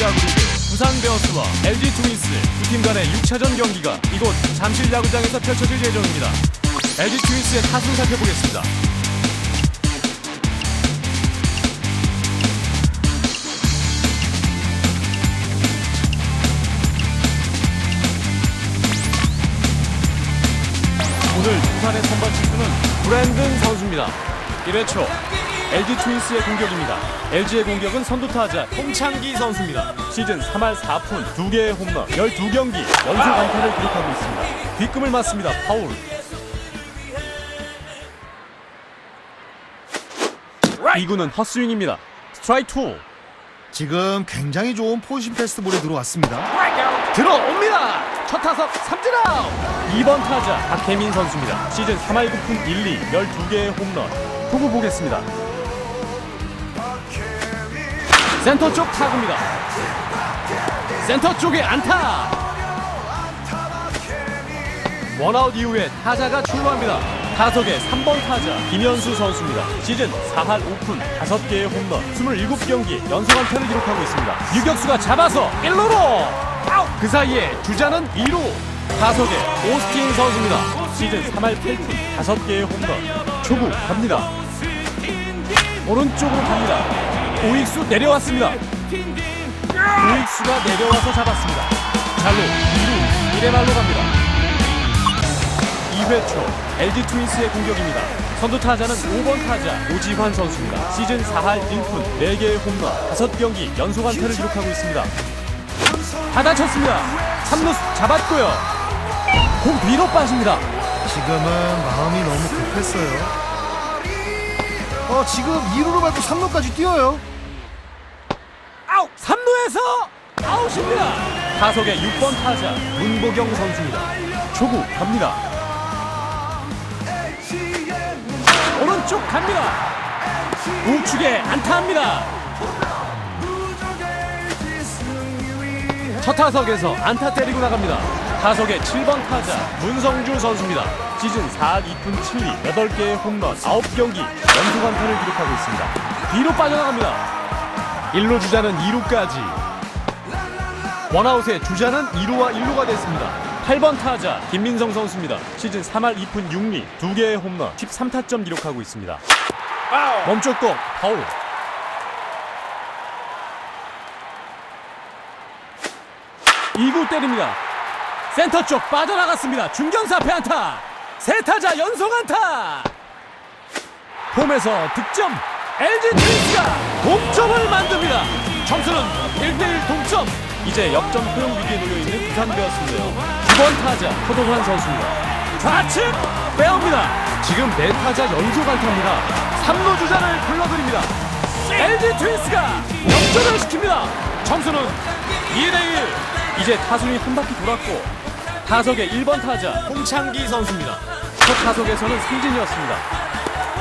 프로야구리그 부산 베어스와 LG 트윈스 두 팀 간의 6차전 경기가 이곳 잠실 야구장에서 펼쳐질 예정입니다. LG 트윈스의 타수 살펴보겠습니다. 오늘 부산의 선발 투수는 브랜든 선수입니다. 1회 초 LG 트윈스의 공격입니다. LG의 공격은 선두타자 홍창기 선수입니다. 시즌 3할 4푼 2개의 홈런 12경기 연속 안타를 기록하고 있습니다. 뒷금을 맞습니다. 파울. 이구는 헛스윙입니다. 스트라이크 2. 지금 굉장히 좋은 포신 패스트볼이 들어왔습니다. 들어옵니다. 첫 타석 삼진 아웃. 2번 타자 박혜민 선수입니다. 시즌 3할 9푼 1, 2 12개의 홈런. 후보 보겠습니다. 센터 쪽 타구입니다. 센터 쪽에 안타. 원아웃 이후에 타자가 출루합니다. 타석의 3번 타자 김현수 선수입니다. 시즌 4할 5푼 5개의 홈런 27경기 연속 안타를 기록하고 있습니다. 유격수가 잡아서 1루로 아웃! 그 사이에 주자는 2루 타석의 오스틴 선수입니다. 시즌 3할 8푼 5개의 홈런 초구 갑니다. 오른쪽으로 갑니다. 오익수 내려왔습니다. 오익수가 내려와서 잡았습니다. 잘로 2루 1회 말로 갑니다. 2회 초 LG 트윈스의 공격입니다. 선두 타자는 5번 타자 오지환 선수입니다. 시즌 4할 1푼 4개의 홈런 5경기 연속 안타를 기록하고 있습니다. 받아쳤습니다. 3루수 잡았고요. 공 뒤로 빠집니다. 지금은 마음이 너무 급했어요. 어, 지금 2루로 밟고 3루까지 뛰어요. 아웃! 3루에서 아웃입니다. 타석의 6번 타자 문보경 선수입니다. 초구 갑니다. 오른쪽 갑니다. 우측에 안타합니다. 첫 타석에서 안타 때리고 나갑니다. 타석의 7번 타자 문성주 선수입니다. 시즌 4할 2푼 7리 8개의 홈런 9경기 연속 안타를 기록하고 있습니다. 뒤로 빠져나갑니다. 1루 주자는 2루까지 원아웃의 주자는 2루와 1루가 됐습니다. 8번 타자 김민성 선수입니다. 시즌 3할 2푼 6리 2개의 홈런 13타점 기록하고 있습니다. 멈췄고 파울. 이구 때립니다. 센터 쪽 빠져나갔습니다. 중견수 앞에 안타. 세 타자 연속 안타. 홈에서 득점. LG 트윈스가 동점을 만듭니다. 점수는 1대1 동점. 이제 역전 허용 위기에 놓여 있는 부산 베어스인데요. 9번 타자 허동환 선수입니다. 좌측 빼옵니다. 지금 네 타자 연속 안타입니다. 3루 주자를 불러드립니다. LG 트윈스가 역전을 시킵니다. 점수는 2대1. 이제 타순이 한 바퀴 돌았고 타석의 1번 타자 홍창기 선수입니다. 첫 타석에서는 승진이었습니다.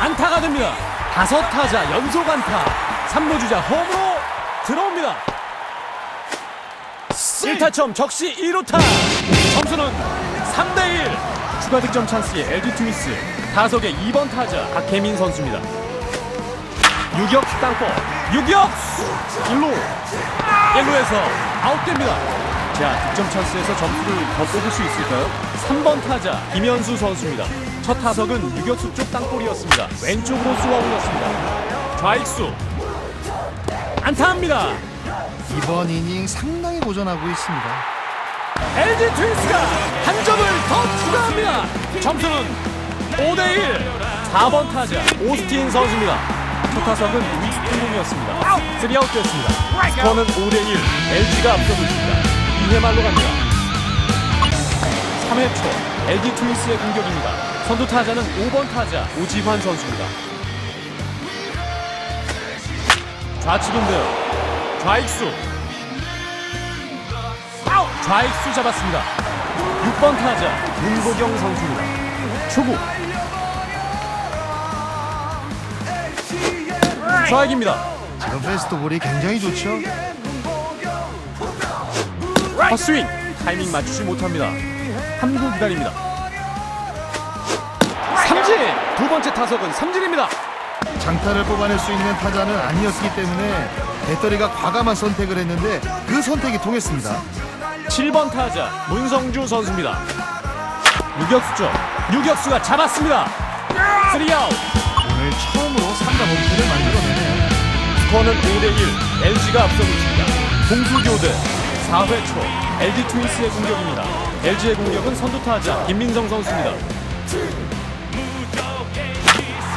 안타가 됩니다. 다섯 타자 연속 안타. 3루 주자 홈으로 들어옵니다. 1타점 적시 2루타. 점수는 3대1. 추가 득점 찬스의 LG 트윈스. 타석의 2번 타자 박혜민 선수입니다. 유격 땅볼. 유격 1루. 1루에서 아웃됩니다. 자, 득점 찬스에서 점수를 더 뽑을 수 있을까요? 3번 타자 김현수 선수입니다. 첫 타석은 유격수 쪽 땅볼이었습니다. 왼쪽으로 쏘아 올렸습니다. 좌익수 안타합니다. 이번 이닝 상당히 고전하고 있습니다. LG 트윈스가 한 점을 더 추가합니다. 점수는 5대 1. 4번 타자 오스틴 선수입니다. 첫 타석은 우익수 통공이었습니다. 3아웃 됐습니다. 스코어는 5대1. LG가 앞서고 있습니다. 2회 말로 갑니다. 3회 초 LG 트윈스의 공격입니다. 선두 타자는 5번 타자 오지환 선수입니다. 좌측인데요. 좌익수 좌익수 잡았습니다. 6번 타자 문보경 선수입니다. 초구 좌익입니다. 지금 패스트 볼이 굉장히 좋죠. 헛스윙 타이밍 맞추지 못합니다. 한구 기다립니다. 삼진 두 번째 타석은 삼진입니다. 장타를 뽑아낼 수 있는 타자는 아니었기 때문에 배터리가 과감한 선택을 했는데 그 선택이 통했습니다. 7번 타자 문성주 선수입니다. 유격수죠. 유격수가 잡았습니다. 3아웃. 오늘 처음으로 3자 범퇴를 만들어내네요. 스코어는 5대1 LG가 앞서고 있습니다. 공수 교대 4회 초 LG 트윈스의 공격입니다. LG의 공격은 선두 타자 김민성 선수입니다.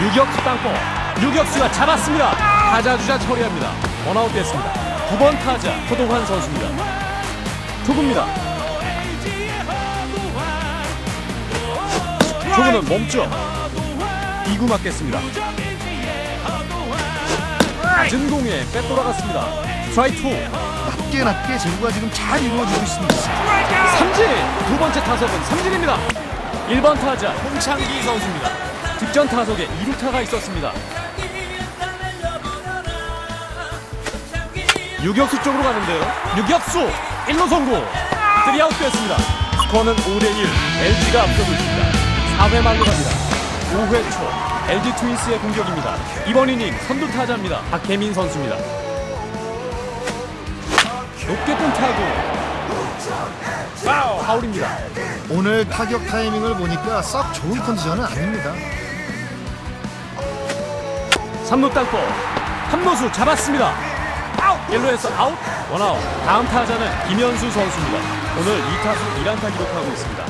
유격수 땅볼 유격수가 잡았습니다. 타자 주자 처리합니다. 원아웃 됐습니다. 9번 타자 허동환 선수입니다. 투구입니다. 초구는 멈춰 2구 맞겠습니다. 낮은 공에 빼돌아갔습니다. 스트라이크 2 낮게 낮게 제구가 지금 잘 이루어지고 있습니다. 삼진! 두 번째 타석은 삼진입니다. 1번 타자 홍창기 선수입니다. 직전 타석에 2루타가 있었습니다. 유격수 쪽으로 가는데요. 유격수! 1루 성공 3아웃 됐습니다. 스코어는 5대1 LG가 앞서고 있습니다. 4회 말로 갑니다. 5회 초 LG 트윈스의 공격입니다. 이번 이닝 선두 타자입니다. 박혜민 선수입니다 높게 뜬 타구. 파울입니다. 오늘 타격 타이밍을 보니까 썩 좋은 컨디션은 아닙니다. 3루 땅볼. 한모수 잡았습니다. 아웃. 1루에서 아웃. 원아웃. 다음 타자는 김현수 선수입니다. 오늘 2타수 1안타 기록하고 있습니다.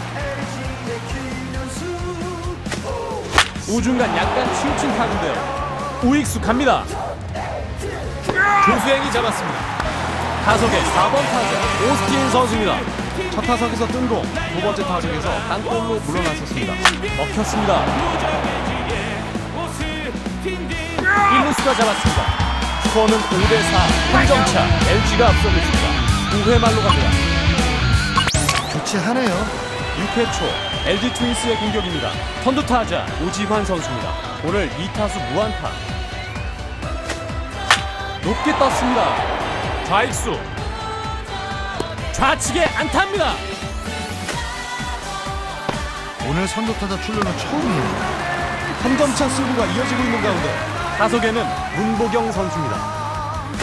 우중간 약간 치우친 타구인데요. 우익수 갑니다. 조수행이 잡았습니다 타석의 4번 타자 오스틴 선수입니다 첫 타석에서 뜬 공 두 번째 타석에서 땅볼로 물러났었습니다 먹혔습니다 1루수가 잡았습니다. 스코어는 5대4 한점차 LG가 앞서고 있습니다. 9회 말로 갑니다. 교체하네요. 6회 초 LG 트윈스의 공격입니다. 선두 타자 오지환 선수입니다. 오늘 2타수 무안타. 높게 떴습니다. 좌익수 좌측에 안타입니다. 오늘 선두타자 출루는 처음이에요. 한 점차 승부가 이어지고 있는 가운데 타석에는 문보경 선수입니다.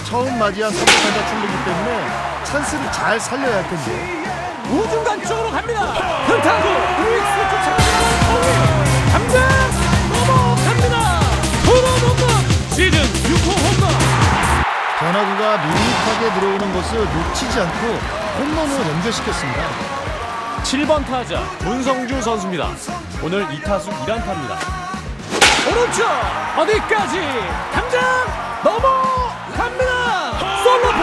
처음 맞이한 선두타자 출루기 때문에 찬스를 잘 살려야 할 텐데 우중간 쪽으로 갑니다. 흠타구 우익수 쫓아갑니다. 변화구가 밋밋하게 들어오는 것을 놓치지 않고 홈런으로 연결시켰습니다. 7번 타자 문성주 선수입니다. 오늘 2타수 1안타입니다. 오른쪽 어디까지 감장 넘어갑니다. 솔로포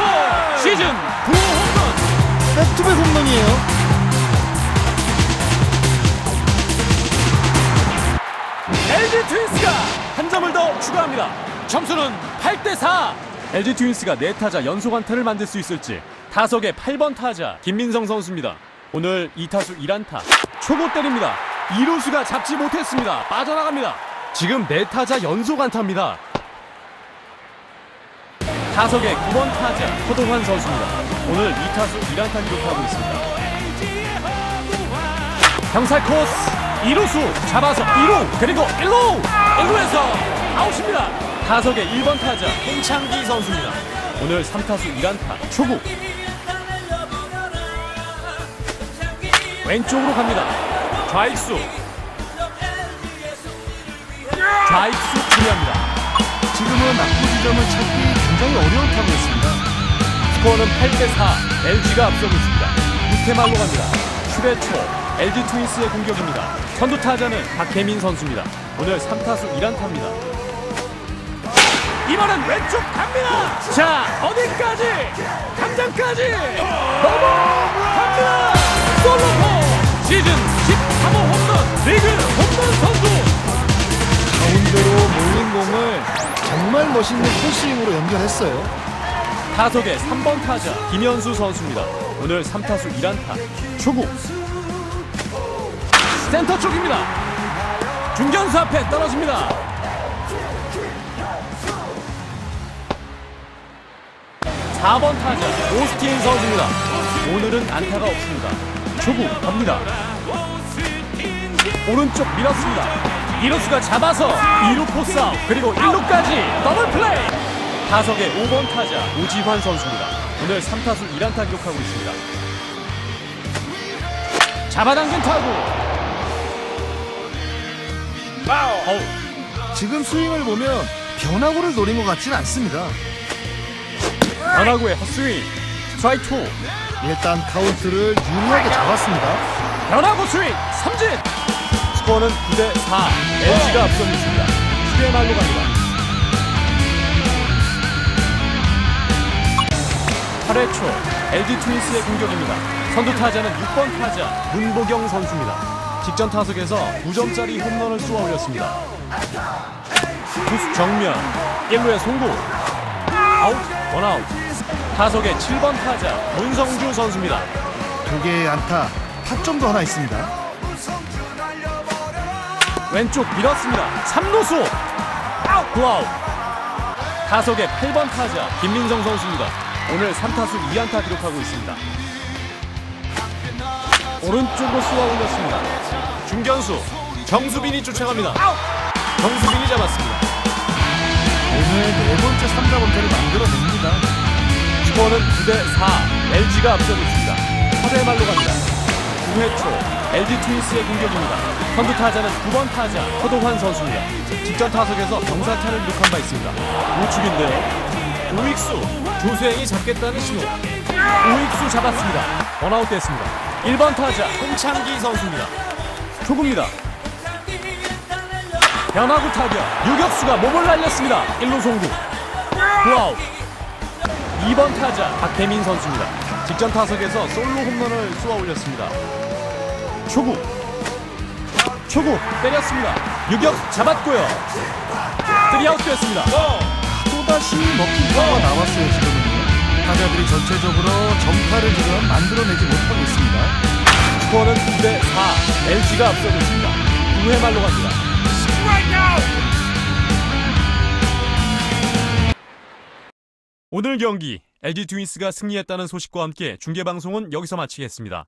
시즌 9호 홈런. 백투백 홈런이에요. LG 트윈스가 한 점을 더 추가합니다. 점수는 8대 4. LG 트윈스가 네 타자 연속 안타를 만들 수 있을지 타석의 8번 타자 김민성 선수입니다. 오늘 2타수 1안타. 초고 때립니다. 2루수가 잡지 못했습니다. 빠져나갑니다. 지금 네 타자 연속 안타입니다. 타석의 9번 타자 허동환 선수입니다. 오늘 2타수 1안타 기록하고 있습니다. 경찰 코스 2루수 잡아서 2루 그리고 1루 1루에서 아웃입니다 타석의 1번 타자 홍창기 선수입니다. 오늘 3타수 1안타 초구. 왼쪽으로 갑니다. 좌익수. 좌익수 중요합니다. 지금은 낙구 지점을 찾기 굉장히 어려운 타구였습니다. 스코어는 8대4 LG가 앞서고 있습니다. 6회 말로 갑니다. 7회 초 LG 트윈스의 공격입니다. 선두 타자는 박혜민 선수입니다. 오늘 3타수 1안타입니다 이번엔 왼쪽 갑니다. 자. 어디까지? 감장까지. 넘어 갑니다. 솔로포. 시즌 13호 홈런 리그 홈런 선수. 가운데로 몰린 공을 정말 멋있는 풀스윙으로 연결했어요. 타석의 3번 타자 김현수 선수입니다. 오늘 3타수 1안타. 초구. 센터 쪽입니다. 중견수 앞에 떨어집니다. 사번 타자 오스틴 선수입니다. 오늘은 안타가 없습니다. 초구 갑니다. 오른쪽 밀었습니다. 이루수가 잡아서 2루 포스 아웃 그리고 1루까지 더블 플레이 타석의 5번 타자 오지환 선수입니다. 오늘 3타수 1안타 기록하고 있습니다. 잡아당긴 타구. 지금 스윙을 보면 변화구를 노린 것 같진 않습니다. 변화구의 헛스윙. 스트라이크 2. 일단 카운트를 유리하게 잡았습니다. 변화구 스윙. 삼진. 스코어는 9대 4 LG가 앞서고 있습니다. 10회 말로 갑니다. 8회 초. LG 트윈스의 공격입니다. 선두 타자는 6번 타자 문보경 선수입니다. 직전 타석에서 9점짜리 홈런을 쏘아 올렸습니다. 투수 정면. 1루에 송구 아웃 원아웃 타석의 7번 타자 문성주 선수입니다 두 개의 안타, 타점도 하나 있습니다. 왼쪽 밀었습니다. 3루수 아웃 블아웃 타석의 8번 타자 김민성 선수입니다. 오늘 3타수 2안타 기록하고 있습니다. 오른쪽으로 쏘아 올렸습니다. 중견수 정수빈이 쫓아갑니다. 아웃 정수빈이 잡았습니다. 오늘 네 번째 3자 범퇴를 만들어냅니다. 스코어는 9대 4 LG가 앞서고 있습니다. 8회 말로 갑니다. 9회 초 LG 트윈스의 공격입니다. 선두 타자는 9번 타자 허동환 선수입니다. 직전 타석에서 병사타를 기록한 바 있습니다. 우측인데요. 우익수 조수행이 잡겠다는 신호. 우익수 잡았습니다. 원아웃 됐습니다. 1번 타자 홍창기 선수입니다. 초구입니다. 변화구 타격 유격수가 몸을 날렸습니다. 1루 송구. 블아웃 2번 타자 박혜민 선수입니다. 직전 타석에서 솔로 홈런을 쏘아 올렸습니다. 초구 초구 때렸습니다. 유격 잡았고요. 쓰리아웃 됐습니다. 또다시 타구가 나왔어요, 지금은요. 타자들이 전체적으로 정타를 지금 만들어내지 못하고 있습니다. 스코어는 9대 4 LG가 앞서고 있습니다. 9회 말로 갑니다. 오늘 경기 LG 트윈스가 승리했다는 소식과 함께 중계 방송은 여기서 마치겠습니다.